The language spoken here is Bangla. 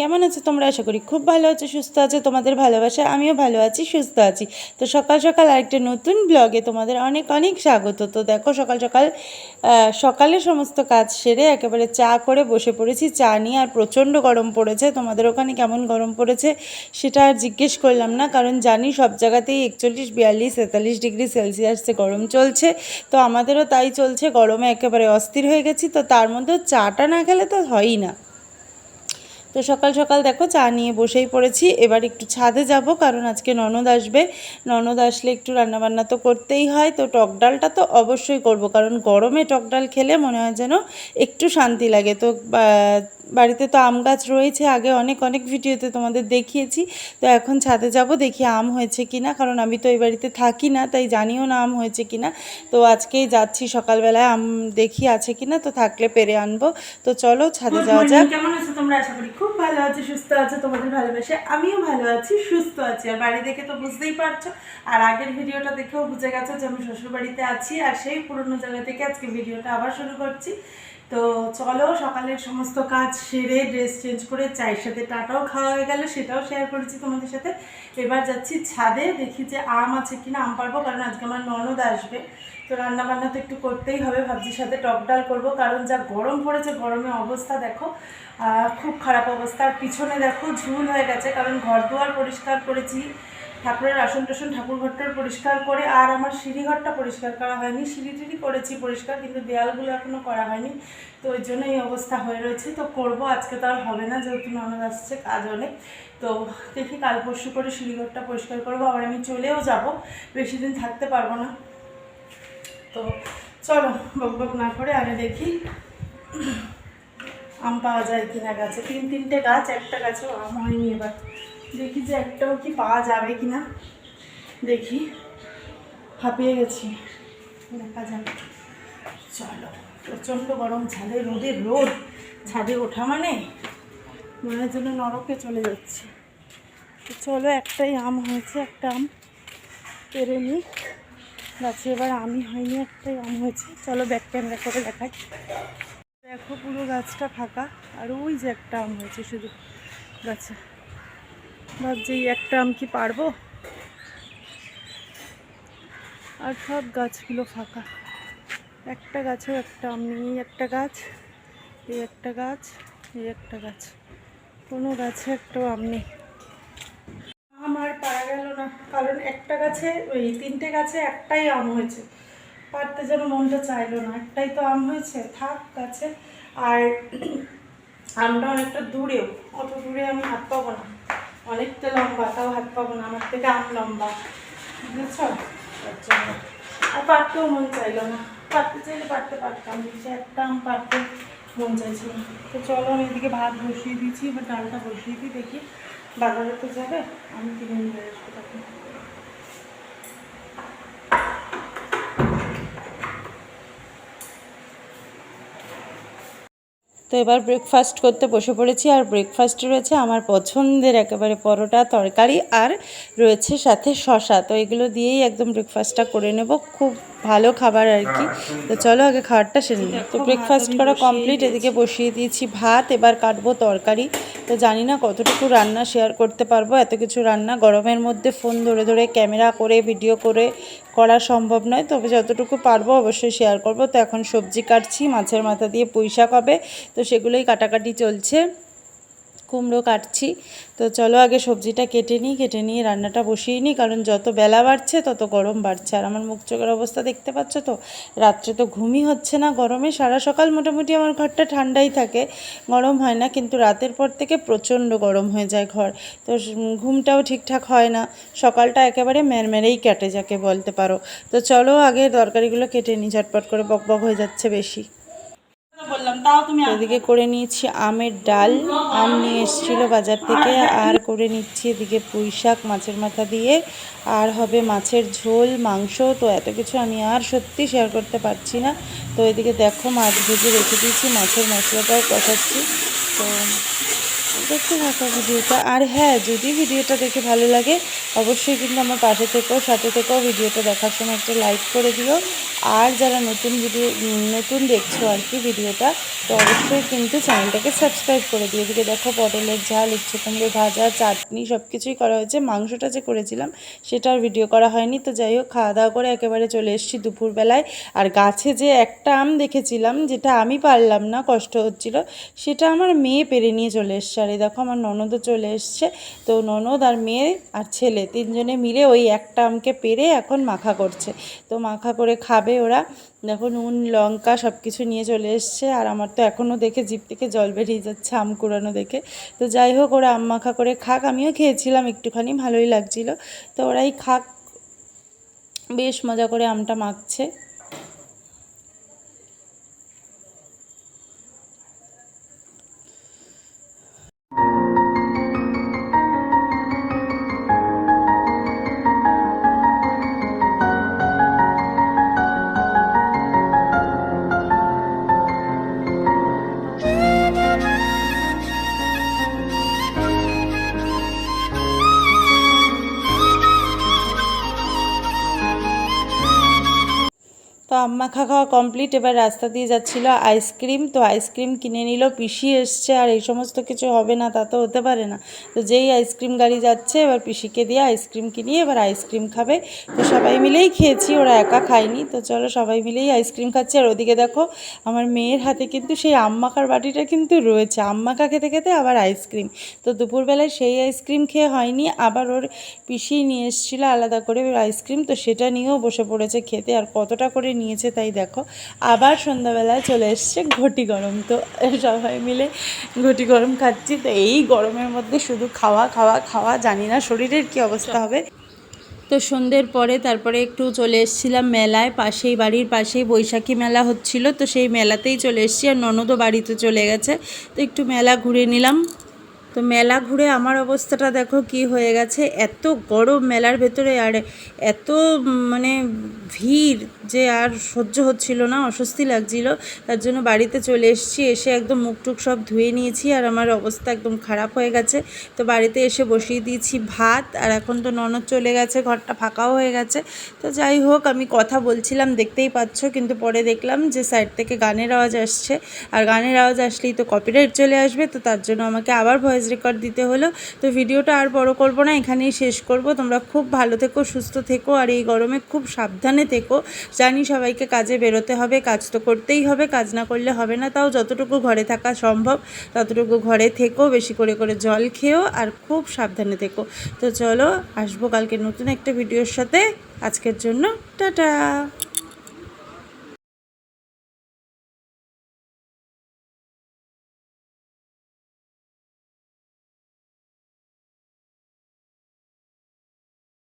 কেমন আছো তোমরা? আশা করি খুব ভালো আছো, সুস্থ আছো, তোমাদের ভালোবাসা আমিও ভালো আছি, সুস্থ আছি। তো সকাল সকাল আরেকটা নতুন ব্লগে তোমাদের অনেক অনেক স্বাগত। তো দেখো সকাল সকাল সকালে সমস্ত কাজ সেরে একেবারে চা করে বসে পড়েছি। চা নিয়ে আর প্রচণ্ড গরম পড়েছে। তোমাদের ওখানে কেমন গরম পড়েছে সেটা আর জিজ্ঞেস করলাম না, কারণ জানি সব জায়গাতেই একচল্লিশ, বিয়াল্লিশ তেতাল্লিশ ডিগ্রি সেলসিয়াসে গরম চলছে। তো আমাদেরও তাই চলছে, গরমে একেবারে অস্থির হয়ে গেছি। তো তার মধ্যেও চাটা না খেলে তো হয়ই না। তো সকাল সকাল দেখো চা নিয়ে বসেই পড়েছি। এবার একটু ছাদে যাব কারণ আজকে ননদ আসবে। ননদ আসলে একটু রান্নাবান্না তো করতেই হয়। তো টক ডালটা তো অবশ্যই করব কারণ গরমে টক ডাল খেলে মনে হয় যেন একটু শান্তি লাগে। তো বাড়িতে তো আম গাছ রয়েছে আগে অনেক অনেক ভিডিওতে তোমাদের দেখিয়েছি। তো এখন ছাদে যাব দেখি আম হয়েছে কিনা কারণ আমি তো এই বাড়িতে থাকি না তাই জানিও না আম হয়েছে কিনা। তো আজকেই যাচ্ছি সকালবেলায় আম দেখি আছে কিনা তো থাকলে পেরে আনব। তো চলো ছাদে যাওয়া যাক। কেমন আছো তোমরা? আশা করি খুব ভালো আছো সুস্থ আছো তোমাদের ভালোবাসে আমিও ভালো আছি সুস্থ আছি। আর বাড়ি দেখে তো বুঝতেই পারছ আর আগের ভিডিওটা দেখেও বুঝে গেছো যে আমি শ্বশুর বাড়িতে আছি আর সেই পুরনো জায়গা থেকে আজকে ভিডিওটা আবার শুরু করছি। তো চলো, সকালের সমস্ত কাজ সেরে ড্রেস চেঞ্জ করে চায়ের সাথে টাটাও খাওয়া হয়ে গেল, সেটাও শেয়ার করেছি তোমাদের সাথে। এবার যাচ্ছি ছাদে, দেখি যে আম আছে কিনা, আম পারব, কারণ আজকে আমার ননদ আসবে। তো রান্না বান্না তো একটু করতেই হবে, ভাবছি সাথে টক ডাল করব, কারণ যা গরম পড়েছে, গরমে অবস্থা দেখো খুব খারাপ অবস্থা। আর পিছনে দেখো, ঝুল হয়ে গেছে, কারণ ঘর দুয়ার পরিষ্কার করেছি। ঠাকুরের আসন টাসন ঠাকুর ঘরটা পরিষ্কার করে, আর আমার সিঁড়িঘরটা পরিষ্কার করা হয়নি। সিঁড়ি টিড়ি করেছি পরিষ্কার, কিন্তু দেয়ালগুলো এখনও করা হয়নি। তো ওই জন্য এই অবস্থা হয়ে রয়েছে। তো করব, আজকে তো আর হবে না, যেহেতু ননদ আসছে কাজ অনেক। তো দেখি কাল পরশু করে সিঁড়িঘরটা পরিষ্কার করব, আবার আমি চলেও যাব। বেশি দিন থাকতে পারব না। তো চলো, বক বক না করে আগে দেখি আম পাওয়া যায় কিনা গাছে। তিন তিনটে গাছ, একটা গাছেও আম হয়নি এবার। দেখি যে একটাও কি পাওয়া যাবে কি না দেখি। হাঁপিয়ে গেছি। দেখা যাক। চলো। প্রচণ্ড গরম ছাদে রোদের রোদ। ছাদে ওঠা মানে? মনের জন্য নরকে চলে যাচ্ছে। চলো, একটাই আম হয়েছে, একটা আম পেরে নিই। গাছে এবার আমি হয়নি, একটাই আম হয়েছে। চলো ব্যাক ক্যামেরা করে দেখাই। দেখো, পুরো গাছটা ফাঁকা। আর ওই যে একটা আম হয়েছে শুধু গাছে। ভাবছি একটা আম কি পারব? আর সব গাছগুলো ফাঁকা। একটা গাছেও একটা আম নেই একটা গাছ, এই একটা গাছ, এই একটা গাছ। কোনো গাছে একটাও আম নেই। আম আর পারা গেল না, কারণ একটা গাছে, ওই তিনটে গাছে একটাই আম হয়েছে। পারতে যেন মনটা চাইলো না, একটাই তো আম হয়েছে। থাক গাছে, আর আমটা অনেকটা দূরেও, অত দূরে আমি হাত পাবো না। অনেকটা লম্বা, তাও হাত পাবো না, আমার থেকে আম লম্বা, বুঝেছ? তার জন্য। আর পারতেও মন চাইলো না। পারতে চাইলে পারতে পারতাম সে একটা আম পারতে মন চাইছিল তো চলো, আমি এদিকে ভাত বসিয়ে দিয়েছি, এবার ডালটা বসিয়ে দিই, দেখি বাজারে তো যাবে, আমি কিনে নিয়ে আসব তখন তো এবার ব্রেকফাস্ট করতে বসে পড়েছি আর ব্রেকফাস্টে রয়েছে আমার পছন্দের একেবারে পরোটা, তরকারি আর রয়েছে সাথে শশা তো এগুলো দিয়েই একদম ব্রেকফাস্টটা করে নেব। খুব ভালো খাবার আর কি। তো চলো আগে খাবারটা সেরে নিই। তো ব্রেকফাস্ট করা কমপ্লিট এদিকে বসিয়ে দিয়েছি ভাত এবার কাটবো তরকারি। তো জানি না কতটুকু রান্না শেয়ার করতে পারব। এত কিছু রান্না গরমের মধ্যে ফোন ধরে ধরে ক্যামেরা করে ভিডিও করে করা সম্ভব নয়। তবে যতটুকু পারব অবশ্যই শেয়ার করব। তো এখন সবজি কাটছি মাছের মাথা দিয়ে পুঁই শাক হবে। তো সেগুলোই কাটাকাটি চলছে। কুমড়ো কাটছি। তো চলো আগে সবজিটা কেটে নিই, কেটে নিয়ে রান্নাটা বসিয়ে নিই, কারণ যত বেলা বাড়ছে তত গরম বাড়ছে। আর আমার মুখ চোখের অবস্থা দেখতে পাচ্ছ তো? রাত্রে তো ঘুমই হচ্ছে না গরমে, সারা সকাল মোটামুটি আমার ঘরটা ঠান্ডাই থাকে, গরম হয় না, কিন্তু রাতের পর থেকে প্রচণ্ড গরম হয়ে যায় ঘর। তো ঘুমটাও ঠিকঠাক হয় না, সকালটা একেবারে মেরমেরেই কেটে যাকে বলতে পারো। তো চলো আগে তরকারিগুলো কেটে নিই, ঝটপট করে বক বক হয়ে যাচ্ছে বেশি। এদিকে করে নিয়েছি আমের ডাল। আম নিয়ে এসেছিল বাজার থেকে, আর করে নিচ্ছি এদিকে পুঁই শাক, মাছের মাথা দিয়ে। আর হবে মাছের ঝোল, মাংস, তো এত কিছু আমি আর সত্যি শেয়ার করতে পারছি না। তো এদিকে দেখো মাছ ভেজে রেখে দিয়েছি, মাছের মশলাটাও কষাচ্ছি। তো দেখতে থাকো ভিডিওটা। আর হ্যাঁ যদি ভিডিওটা দেখে ভালো লাগে, অবশ্যই কিন্তু আমার পাশে থেকেও সাথে থেকেও ভিডিওটা দেখার সময় একটা লাইক করে দিও। আর যারা নতুন ভিডিও নতুন দেখছ আর কি ভিডিওটা, তো অবশ্যই কিন্তু চ্যানেলটাকে সাবস্ক্রাইব করে দিয়ে এদিকে দেখো পটলের ঝাল উচ্ছে কুমড়ো ভাজা, চাটনি সব কিছুই করা হয়েছে। মাংসটা যে করেছিলাম সেটার ভিডিও করা হয়নি। তো যাই হোক, খাওয়া দাওয়া করে একেবারে চলে এসেছি দুপুরবেলায়। আর গাছে যে একটা আম দেখেছিলাম, যেটা আমি পারলাম না, কষ্ট হচ্ছিল, সেটা আমার মেয়ে পেরে নিয়ে চলে এসছে। আর এই দেখো আমার ননদও চলে এসছে। তো ননদ আর মেয়ে আর ছেলে তিনজনে মিলে ওই একটা আমকে পেরে এখন মাখা করছে। তো মাখা করে খাবে ওরা। দেখো নুন, লঙ্কা সব কিছু নিয়ে চলে এসছে আর আমার তো এখনও দেখে জিপ থেকে জল বেরিয়ে যাচ্ছে আম কুড়ানো দেখে। তো যাই হোক, ওরা আম মাখা করে খাক। আমিও খেয়েছিলাম, একটুখানি ভালোই লাগছিল। তো ওরাই খাক, বেশ মজা করে আমটা মাখছে। তো আম্মা খা খাওয়া কমপ্লিট এবার রাস্তা দিয়ে যাচ্ছিল আইসক্রিম তো আইসক্রিম কিনে নিল, পিসি এসছে, আর এই সমস্ত কিছু হবে না, তা তো হতে পারে না। তো যেই আইসক্রিম গাড়ি যাচ্ছে, এবার পিসিকে দিয়ে আইসক্রিম কিনিয়ে এবার আইসক্রিম খাবে। তো সবাই মিলেই খেয়েছি, ওরা একা খায়নি, তো চলো সবাই মিলেই আইসক্রিম খাচ্ছে। আর ওদিকে দেখো, আমার মেয়ের হাতে কিন্তু সেই আম্মাকার বাটিটা কিন্তু রয়েছে। আম্মাকা খেতে খেতে আবার আইসক্রিম তো দুপুরবেলায় সেই আইসক্রিম খেয়ে হয়নি, আবার ওর পিসি নিয়ে এসেছিল আলাদা করে আইসক্রিম তো সেটা নিয়েও বসে পড়েছে খেতে। আর কতটা করে নিয়েছে তাই দেখো। আবার সন্ধ্যাবেলায় চলে এসছে ঘটি গরম। তো সবাই মিলে ঘটি গরম খাচ্ছি। তো এই গরমের মধ্যে শুধু খাওয়া খাওয়া খাওয়া জানি না শরীরের কি অবস্থা হবে। তো সন্ধ্যের পরে তারপরে একটু চলে এসেছিলাম মেলায়। পাশেই বাড়ির পাশেই বৈশাখী মেলা হচ্ছিল। তো সেই মেলাতেই চলে এসেছি আর ননদও বাড়িতে চলে গেছে। তো একটু মেলা ঘুরে নিলাম। তো মেলা ঘুরে আমার অবস্থাটা দেখো কি হয়ে গেছে। এত গরম মেলার ভেতরে আর এত মানে ভিড় যে আর সহ্য হচ্ছিল না, অস্বস্তি লাগছিল। তার জন্য বাড়িতে চলে এসেছি, এসে একদম মুখ টুক সব ধুয়ে নিয়েছি আর আমার অবস্থা একদম খারাপ হয়ে গেছে। তো বাড়িতে এসে বসিয়ে দিয়েছি ভাত আর এখন তো ননদ চলে গেছে, ঘরটা ফাঁকাও হয়ে গেছে। তো যাই হোক, আমি কথা বলছিলাম, দেখতেই পাচ্ছ, কিন্তু পরে দেখলাম যে সাইড থেকে গানের আওয়াজ আসছে। আর গানের আওয়াজ আসলেই তো কপিরাইট চলে আসবে, তো তার জন্য আমাকে আবার ভয়েস রেকর্ড দিতে হলো। তো ভিডিওটা আর বড় করব না, এখানেই শেষ করব। তোমরা খুব ভালো থেকো, সুস্থ থেকো, আর এই গরমে খুব সাবধানে থেকো। জানি সবাইকে কাজে বেরোতে হবে, কাজ তো করতেই হবে, কাজ না করলে হবে না। তাও যতটুকু ঘরে থাকা সম্ভব, ততটুকু ঘরে থেকো, বেশি করে করে জল খেও, আর খুব সাবধানে থেকো। তো চলো, আসব কালকে নতুন একটা ভিডিওর সাথে। আজকের জন্য, টাটা!